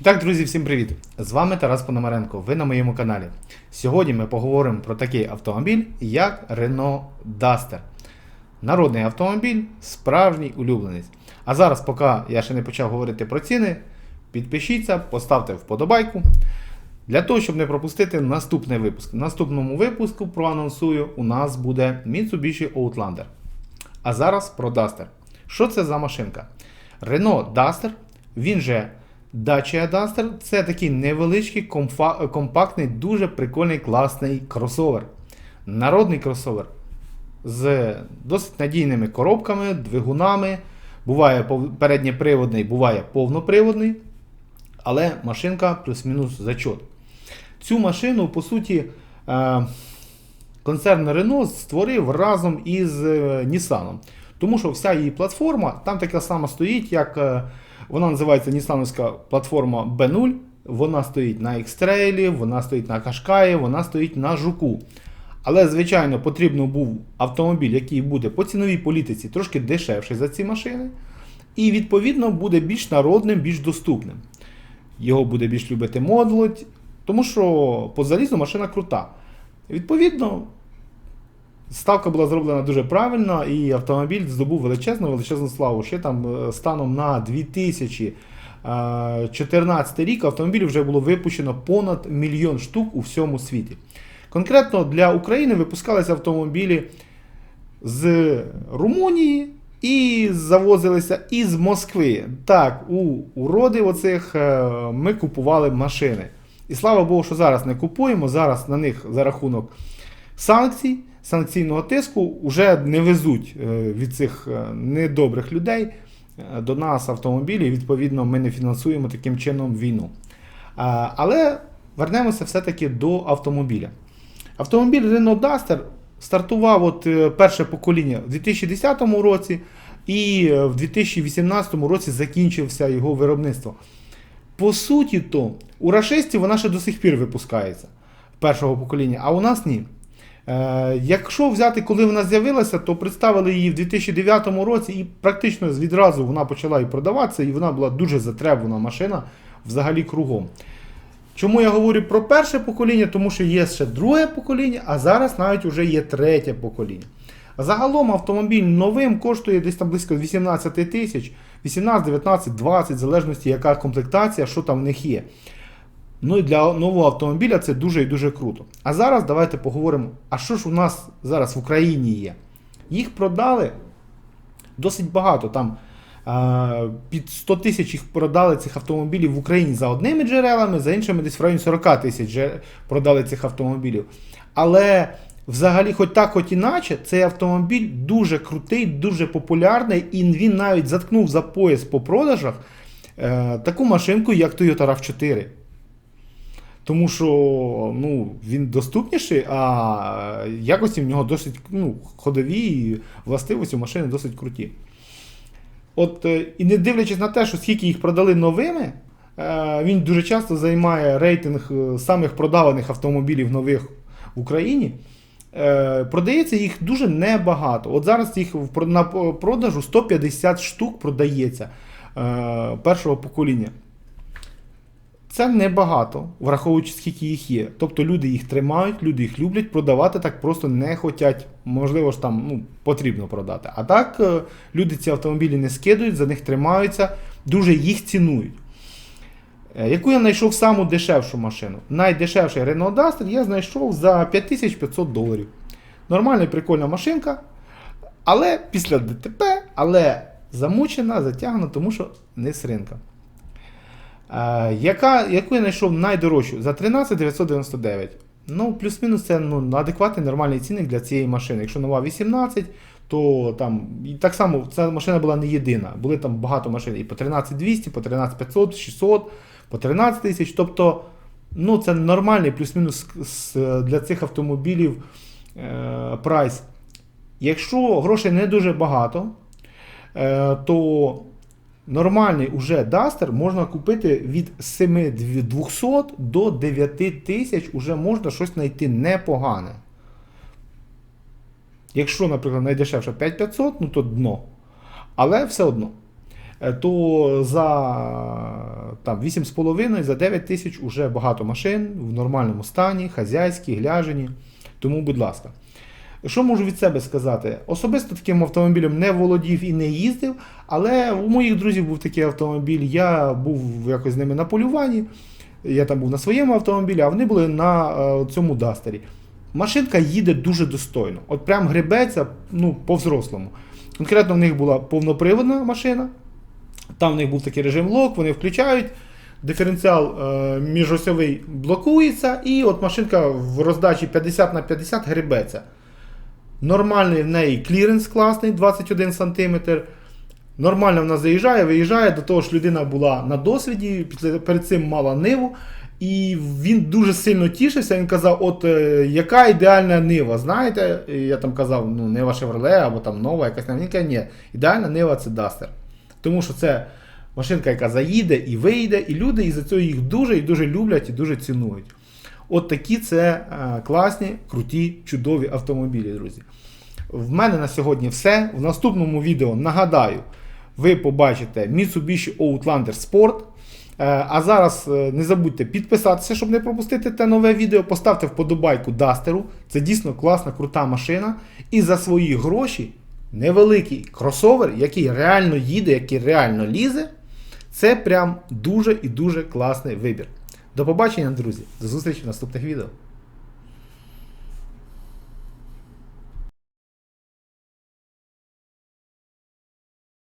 І так, друзі, всім привіт! З вами Тарас Пономаренко. Ви на моєму каналі. Сьогодні ми поговоримо про такий автомобіль, як Renault Duster. Народний автомобіль, справжній улюбленець. А зараз, поки я ще не почав говорити про ціни, підпишіться, поставте вподобайку. Для того, щоб не пропустити наступний випуск. В наступному випуску проанонсую, у нас буде Mitsubishi Outlander. А зараз про Duster. Що це за машинка? Renault Duster, він же Dacia Duster це такий невеличкий, компактний, дуже прикольний, класний кросовер. Народний кросовер з досить надійними коробками, двигунами. Буває передньоприводний, буває повноприводний. Але машинка плюс-мінус зачот. Цю машину, по суті, е, концерн Renault створив разом із е, Nissan. Тому що вся її платформа там така сама стоїть, як е, вона називається Нісановська платформа B0. Вона стоїть на X-Trail, вона стоїть на Кашкаї, вона стоїть на Жуку. Але, звичайно, потрібно був автомобіль, який буде по ціновій політиці трошки дешевший за ці машини. І, відповідно, буде більш народним, більш доступним. Його буде більш любити молодь, тому що по залізу машина крута. Відповідно, ставка була зроблена дуже правильно, і автомобіль здобув величезну величезну славу. Ще там е, станом на 2014 рік автомобілів вже було випущено понад мільйон штук у всьому світі. Конкретно для України випускалися автомобілі з Румунії і завозилися із Москви. Так, у уроди оцих е, ми купували машини. І слава Богу, що зараз не купуємо. Зараз на них за рахунок санкцій, санкційного тиску вже не везуть е, від цих е, недобрих людей е, до нас автомобілі. Відповідно, ми не фінансуємо таким чином війну. Але вернемося все-таки до автомобіля. Автомобіль Renault Duster стартував от перше покоління в 2010 році, і в 2018 році закінчився його виробництво. По суті, то у рашистів вона ще до сих пір випускається першого покоління, а у нас ні. Е, якщо взяти, коли вона з'явилася, то представили її в 2009 році, і практично відразу вона почала і продаватися, і вона була дуже затребувана машина взагалі кругом. Чому я говорю про перше покоління? Тому що є ще друге покоління, а зараз навіть вже є третє покоління. Загалом автомобіль новим коштує десь там близько 18 тисяч, 18, 19, 20, в залежності яка комплектація, що там в них є. Ну і для нового автомобіля це дуже і дуже круто. А зараз давайте поговоримо, а що ж у нас зараз в Україні є? Їх продали досить багато. Там під 100 тисяч їх продали цих автомобілів в Україні за одними джерелами, за іншими десь в районі 40 тисяч продали цих автомобілів. Але взагалі, хоч так, хоч іначе, цей автомобіль дуже крутий, дуже популярний, і він навіть заткнув за пояс по продажах е, таку машинку, як Toyota RAV4. Тому що ну, він доступніший, а якості в нього досить ну, ходові і властивості машини досить круті. От, е, і не дивлячись на те, що скільки їх продали новими, е, він дуже часто займає рейтинг е, самих продаваних автомобілів нових в Україні. Продається їх дуже небагато. От зараз їх на продажу 150 штук продається першого покоління. Це небагато, враховуючи, скільки їх є. Тобто люди їх тримають, люди їх люблять, продавати так просто не хочуть. Можливо ж там ну, потрібно продати. А так е, люди ці автомобілі не скидують, за них тримаються, дуже їх цінують. Е, Яку я знайшов саму дешевшу машину? Найдешевший Renault Duster я знайшов за 5500 доларів. Нормальна, прикольна машинка, але після ДТП, але замучена, затягнена, тому що не з ринка. Е, яка, яку я знайшов найдорожчу? За 13 999. Ну, плюс-мінус це ну, адекватний нормальний цінник для цієї машини. Якщо нова 18, то там і так само ця машина була не єдина. Були там багато машин і по 13200, по 13500, 600, по 13 тисяч. Тобто, ну, це нормальний плюс-мінус для цих автомобілів е, прайс. Якщо грошей не дуже багато, е, то Нормальний уже Duster можна купити від 7200 до 9000 уже можна щось знайти непогане. Якщо, наприклад, найдешевше 5500, ну то дно. Але все одно. Е, То за там 8,5 за 9 тисяч уже багато машин в нормальному стані, хазяйські, гляжені. Тому, будь ласка. Що можу від себе сказати? Особисто таким автомобілем не володів і не їздив, але у моїх друзів був такий автомобіль, я був якось з ними на полюванні. Я там був на своєму автомобілі, а вони були на е, цьому дастері. Машинка їде дуже достойно. От прям гребеться ну, по-взрослому. Конкретно в них була повноприводна машина. Там в них був такий режим лок, вони включають. Диференціал е, міжосьовий блокується, і от машинка в роздачі 50 на 50 гребеться. Нормальний в неї кліренс класний 21 см. Нормально вона заїжджає, виїжджає. До того ж, людина була на досвіді, перед цим мала ниву. І він дуже сильно тішився. Він казав: от е, яка ідеальна нива, знаєте? І я там казав, ну, Нива Chevrolet або там нова якась Він ні, ідеальна нива це Duster. Тому що це машинка, яка заїде і вийде, і люди із-за цього їх дуже і дуже люблять і дуже цінують. От такі це е, класні, круті, чудові автомобілі, друзі. В мене на сьогодні все. В наступному відео нагадаю, ви побачите Mitsubishi Outlander Sport. Е, А зараз е, не забудьте підписатися, щоб не пропустити те нове відео. Поставте вподобайку Дастеру. Це дійсно класна, крута машина. І за свої гроші невеликий кросовер, який реально їде, який реально лізе. Це прям дуже і дуже класний вибір. До побачення, друзі. До зустрічі в наступних відео.